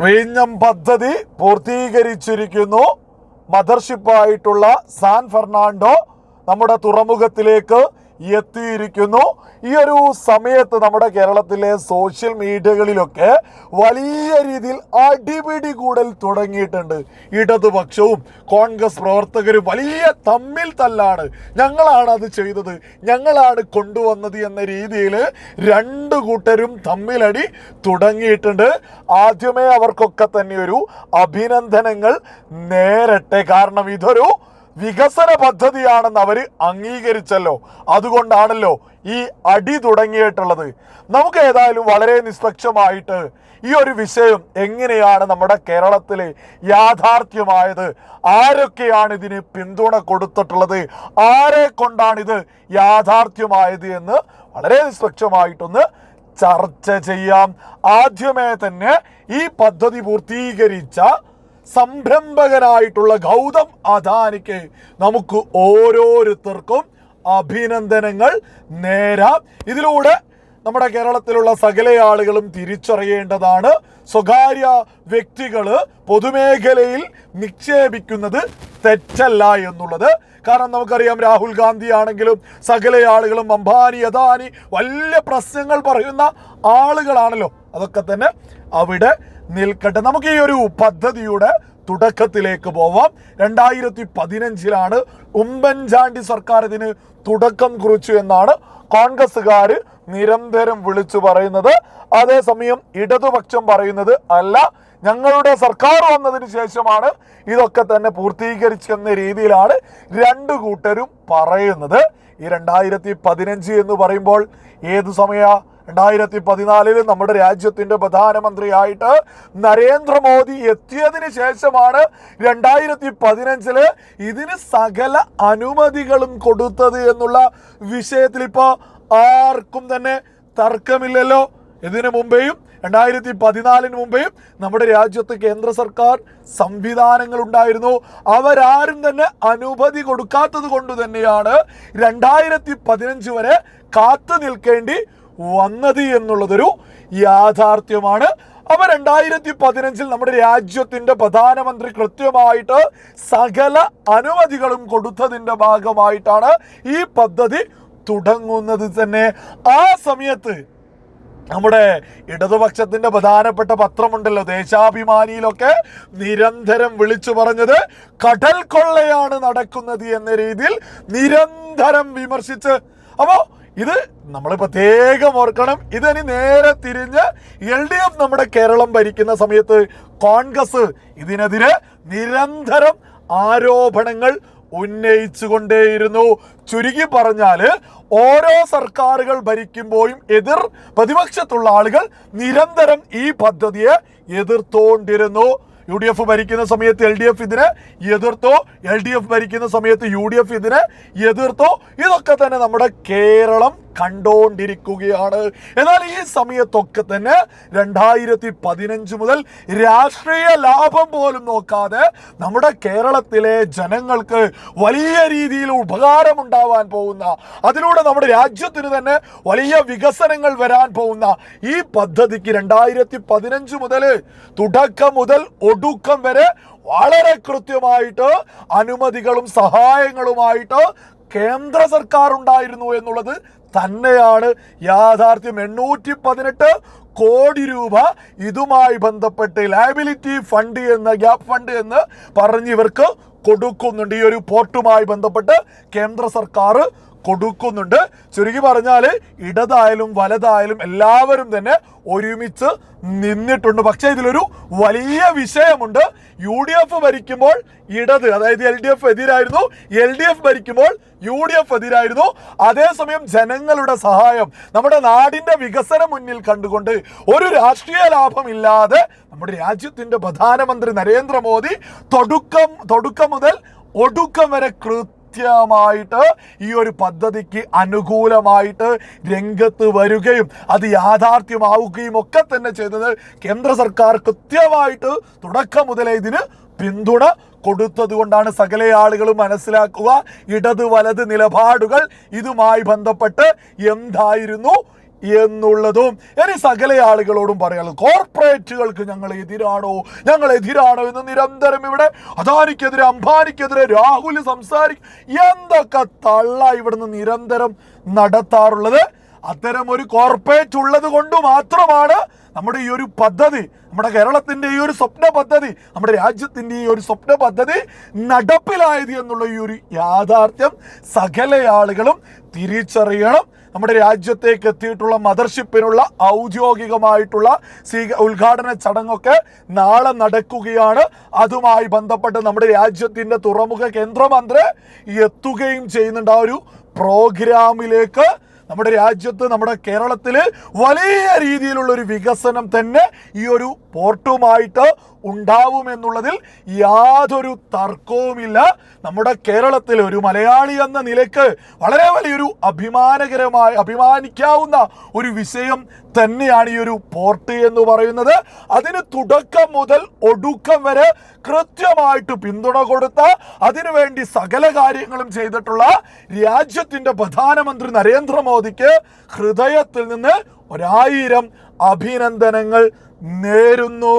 വിഴിഞ്ഞം പദ്ധതി പൂർത്തീകരിച്ചിരിക്കുന്നു. മദർഷിപ്പായിട്ടുള്ള San Fernando നമ്മുടെ തുറമുഖത്തിലേക്ക് എത്തിയിരിക്കുന്നു. ഈ ഒരു സമയത്ത് നമ്മുടെ കേരളത്തിലെ സോഷ്യൽ മീഡിയകളിലൊക്കെ വലിയ രീതിയിൽ അടിപിടി കൂടൽ തുടങ്ങിയിട്ടുണ്ട്. ഇടതുപക്ഷവും കോൺഗ്രസ് പ്രവർത്തകരും വലിയ തമ്മിൽ തല്ലാണ്. ഞങ്ങളാണ് അത് ചെയ്തത്. ഞങ്ങളാണ് കൊണ്ടുവന്നത് എന്ന രീതിയിൽ രണ്ട് കൂട്ടരും തമ്മിലടി തുടങ്ങിയിട്ടുണ്ട്. ആദ്യമേ അവർക്കൊക്കെ തന്നെ ഒരു അഭിനന്ദനങ്ങൾ നേരട്ടെ. കാരണം ഇതൊരു വികസന പദ്ധതിയാണെന്ന് അവർ അംഗീകരിച്ചല്ലോ. അതുകൊണ്ടാണല്ലോ ഈ അടി തുടങ്ങിയിട്ടുള്ളത്. നമുക്ക് ഏതായാലും വളരെ നിഷ്പക്ഷമായിട്ട് ഈ ഒരു വിഷയം എങ്ങനെയാണ് നമ്മുടെ കേരളത്തിൽ യാഥാർത്ഥ്യമായത്? ആരൊക്കെയാണ് ഇതിന് പിന്തുണ കൊടുത്തിട്ടുള്ളത്? ആരെ കൊണ്ടാണ് ഇത് യാഥാർത്ഥ്യമായത് എന്ന് വളരെ നിഷ്പക്ഷമായിട്ടൊന്ന് ചർച്ച ചെയ്യാം. ആദ്യമേ തന്നെ ഈ പദ്ധതി പൂർത്തീകരിച്ച സംരംഭകനായിട്ടുള്ള ഗൗതം അദാനിക്ക് നമുക്ക് ഓരോരുത്തർക്കും അഭിനന്ദനങ്ങൾ. നേരാം. ഇതിലൂടെ നമ്മുടെ കേരളത്തിലുള്ള സകല ആളുകളും തിരിച്ചറിയേണ്ടതാണ് സ്വകാര്യ വ്യക്തികൾ പൊതുമേഖലയിൽ നിക്ഷേപിക്കുന്നത് തെറ്റല്ല എന്നുള്ളത്. കാരണം നമുക്കറിയാം രാഹുൽ ഗാന്ധി ആണെങ്കിലും സകല ആളുകളും അംബാനി അദാനി വലിയ പ്രശ്നങ്ങൾ പറയുന്ന ആളുകളാണല്ലോ. അതൊക്കെ തന്നെ അവിടെ നിൽക്കട്ടെ. നമുക്ക് ഈ ഒരു പദ്ധതിയുടെ തുടക്കത്തിലേക്ക് പോവാം. രണ്ടായിരത്തി പതിനഞ്ചിലാണ് ഉമ്മൻചാണ്ടി സർക്കാർ ഇതിന് തുടക്കം കുറിച്ചു എന്നാണ് കോൺഗ്രസ്സുകാർ നിരന്തരം വിളിച്ചു പറയുന്നത്. അതേസമയം ഇടതുപക്ഷം പറയുന്നത് അല്ല ഞങ്ങളുടെ സർക്കാർ വന്നതിന് ശേഷമാണ് ഇതൊക്കെ തന്നെ പൂർത്തീകരിച്ചെന്ന രീതിയിലാണ് രണ്ടു കൂട്ടരും പറയുന്നത്. ഈ രണ്ടായിരത്തി പതിനഞ്ച് എന്ന് പറയുമ്പോൾ ഏത് സമയ? രണ്ടായിരത്തി പതിനാലിൽ നമ്മുടെ രാജ്യത്തിന്റെ പ്രധാനമന്ത്രിയായിട്ട് നരേന്ദ്രമോദി എത്തിയതിന് ശേഷമാണ് രണ്ടായിരത്തി പതിനഞ്ചിൽ ഇതിന് സകല അനുമതികളും കൊടുത്തത് എന്നുള്ള വിഷയത്തിൽ ഇപ്പോൾ ആർക്കും തന്നെ തർക്കമില്ലല്ലോ. ഇതിനു മുമ്പേയും രണ്ടായിരത്തി പതിനാലിന് മുമ്പേയും നമ്മുടെ രാജ്യത്ത് കേന്ദ്ര സർക്കാർ സംവിധാനങ്ങൾ ഉണ്ടായിരുന്നു. അവരാരും തന്നെ അനുമതി കൊടുക്കാത്തത് കൊണ്ട് തന്നെയാണ് രണ്ടായിരത്തി പതിനഞ്ച് വരെ കാത്തു നിൽക്കേണ്ടി വന്നത് എന്നുള്ളതൊരു യാഥാർത്ഥ്യമാണ്. അപ്പൊ രണ്ടായിരത്തി പതിനഞ്ചിൽ നമ്മുടെ രാജ്യത്തിന്റെ പ്രധാനമന്ത്രി കൃത്യമായിട്ട് സകല അനുമതികളും കൊടുത്തതിന്റെ ഭാഗമായിട്ടാണ് ഈ പദ്ധതി തുടങ്ങുന്നത് തന്നെ. ആ സമയത്ത് നമ്മുടെ ഇടതുപക്ഷത്തിന്റെ പ്രധാനപ്പെട്ട പത്രമുണ്ടല്ലോ ദേശാഭിമാനിയിലൊക്കെ നിരന്തരം വിളിച്ചു പറഞ്ഞത് കടൽ കൊള്ളയാണ് നടക്കുന്നത് എന്ന രീതിയിൽ നിരന്തരം വിമർശിച്ച്. അപ്പോ ഇത് നമ്മൾ പ്രത്യേകം ഓർക്കണം. ഇതിനി നേരെ തിരിഞ്ഞ് എൽ ഡി എഫ് നമ്മുടെ കേരളം ഭരിക്കുന്ന സമയത്ത് കോൺഗ്രസ് ഇതിനെതിരെ നിരന്തരം ആരോപണങ്ങൾ ഉന്നയിച്ചുകൊണ്ടേയിരുന്നു. ചുരുക്കി പറഞ്ഞാൽ ഓരോ സർക്കാരുകൾ ഭരിക്കുമ്പോഴും എതിർ പ്രതിപക്ഷത്തുള്ള ആളുകൾ നിരന്തരം ഈ പദ്ധതിയെ എതിർത്തോണ്ടിരുന്നു. യു ഡി എഫ് ഭരിക്കുന്ന സമയത്ത് എൽ ഡി എഫ് ഇതിനെ എതിർത്തോ? എൽ ഡി എഫ് ഭരിക്കുന്ന സമയത്ത് യു ഡി എഫ് ഇതിനെ എതിർത്തോ? ഇതൊക്കെ തന്നെ നമ്മുടെ കേരളം കണ്ടോണ്ടിരിക്കുകയാണ്. എന്നാൽ ഈ സമയത്തൊക്കെ തന്നെ രണ്ടായിരത്തി പതിനഞ്ച് മുതൽ രാഷ്ട്രീയ ലാഭം പോലും നോക്കാതെ നമ്മുടെ കേരളത്തിലെ ജനങ്ങൾക്ക് വലിയ രീതിയിൽ ഉപകാരമുണ്ടാവാൻ പോകുന്ന അതിലൂടെ നമ്മുടെ രാജ്യത്തിന് തന്നെ വലിയ വികസനങ്ങൾ വരാൻ പോകുന്ന ഈ പദ്ധതിക്ക് രണ്ടായിരത്തി പതിനഞ്ച് മുതൽ തുടക്കം മുതൽ ഒടുക്കം വരെ വളരെ കൃത്യമായിട്ട് അനുമതികളും സഹായങ്ങളുമായിട്ട് കേന്ദ്ര സർക്കാർ ഉണ്ടായിരുന്നു എന്നുള്ളത് തന്നെയാണ് യാഥാർത്ഥ്യം. എണ്ണൂറ്റി പതിനെട്ട് കോടി രൂപ ഇതുമായി ബന്ധപ്പെട്ട് ലയബിലിറ്റി ഫണ്ട് എന്ന ഗ്യാപ് ഫണ്ട് എന്ന് പറഞ്ഞ് ഇവർക്ക് കൊടുക്കുന്നുണ്ട്. ഈ ഒരു പോർട്ടുമായി ബന്ധപ്പെട്ട് കേന്ദ്ര സർക്കാർ കൊടുക്കുന്നുണ്ട്. ചുരുക്കി പറഞ്ഞാൽ ഇടതായാലും വലതായാലും എല്ലാവരും തന്നെ ഒരുമിച്ച് നിന്നിട്ടുണ്ട്. പക്ഷേ ഇതിലൊരു വലിയ വിഷയമുണ്ട്. യു ഡി എഫ് ഭരിക്കുമ്പോൾ ഇടത് അതായത് എൽ ഡി എഫ് എതിരായിരുന്നു. എൽ ഡി എഫ് ഭരിക്കുമ്പോൾ യു ഡി എഫ് എതിരായിരുന്നു. അതേസമയം ജനങ്ങളുടെ സഹായം നമ്മുടെ നാടിന്റെ വികസനം മുന്നിൽ കണ്ടുകൊണ്ട് ഒരു രാഷ്ട്രീയ ലാഭമില്ലാതെ നമ്മുടെ രാജ്യത്തിന്റെ പ്രധാനമന്ത്രി നരേന്ദ്രമോദി തൊടുക്കം തൊടുക്കം മുതൽ ഒടുക്കം വരെ കൃത്യ കൃത്യമായിട്ട് ഈ ഒരു പദ്ധതിക്ക് അനുകൂലമായിട്ട് രംഗത്ത് വരികയും അത് യാഥാർത്ഥ്യമാവുകയും ഒക്കെ തന്നെ ചെയ്തത് കേന്ദ്ര സർക്കാർ കൃത്യമായിട്ട് തുടക്കം മുതലേ ഇതിന് പിന്തുണ കൊടുത്തത് കൊണ്ടാണ് സകല ആളുകളും മനസ്സിലാക്കുക ഇടത് വലത് നിലപാടുകൾ ഇതുമായി ബന്ധപ്പെട്ട് എന്തായിരുന്നു എന്നുള്ളതും ഇനി സകല ആളുകളോടും പറയാനുള്ളത് കോർപ്പറേറ്റുകൾക്ക് ഞങ്ങൾ എതിരാണോ? ഞങ്ങൾ എതിരാണോ എന്ന് നിരന്തരം ഇവിടെ അദാനിക്കെതിരെ അംബാനിക്കെതിരെ രാഹുൽ സംസാരിക്കും. എന്തൊക്കെ തള്ള ഇവിടുന്ന് നിരന്തരം നടത്താറുള്ളത്? അത്തരം ഒരു കോർപ്പറേറ്റ് ഉള്ളത് കൊണ്ട് മാത്രമാണ് നമ്മുടെ ഈ ഒരു പദ്ധതി നമ്മുടെ കേരളത്തിന്റെ ഈ ഒരു സ്വപ്ന പദ്ധതി നമ്മുടെ രാജ്യത്തിന്റെ ഈ ഒരു സ്വപ്ന പദ്ധതി നടപ്പിലായത് എന്നുള്ള ഈ ഒരു യാഥാർത്ഥ്യം സകല ആളുകളും തിരിച്ചറിയണം. നമ്മുടെ രാജ്യത്തേക്ക് എത്തിയിട്ടുള്ള മദർഷിപ്പിനുള്ള ഔദ്യോഗികമായിട്ടുള്ള സ്വീക ഉദ്ഘാടന ചടങ്ങൊക്കെ നാളെ നടക്കുകയാണ്. അതുമായി ബന്ധപ്പെട്ട് നമ്മുടെ രാജ്യത്തിന്റെ തുറമുഖ കേന്ദ്രമന്ത്രി എത്തുകയും ചെയ്യുന്നുണ്ട്. ആ ഒരു പ്രോഗ്രാമിലേക്ക് നമ്മുടെ രാജ്യത്ത് നമ്മുടെ കേരളത്തിൽ വലിയ രീതിയിലുള്ള ഒരു വികസനം തന്നെ ഈ ഒരു പോർട്ടുമായിട്ട് ഉണ്ടാവുമെന്നുള്ളതിൽ യാതൊരു തർക്കവുമില്ല. നമ്മുടെ കേരളത്തിൽ ഒരു മലയാളി എന്ന നിലയ്ക്ക് വളരെ വലിയൊരു അഭിമാനകരമായ അഭിമാനിക്കാവുന്ന ഒരു വിഷയം തന്നെയാണ് ഈ ഒരു പോർട്ട് എന്ന് പറയുന്നത്. അതിന് തുടക്കം മുതൽ ഒടുക്കം വരെ കൃത്യമായിട്ട് പിന്തുണ കൊടുത്ത അതിനുവേണ്ടി സകല കാര്യങ്ങളും ചെയ്തിട്ടുള്ള രാജ്യത്തിന്റെ പ്രധാനമന്ത്രി നരേന്ദ്രമോദിക്ക് ഹൃദയത്തിൽ നിന്ന് ഒരായിരം അഭിനന്ദനങ്ങൾ നേരുന്നു.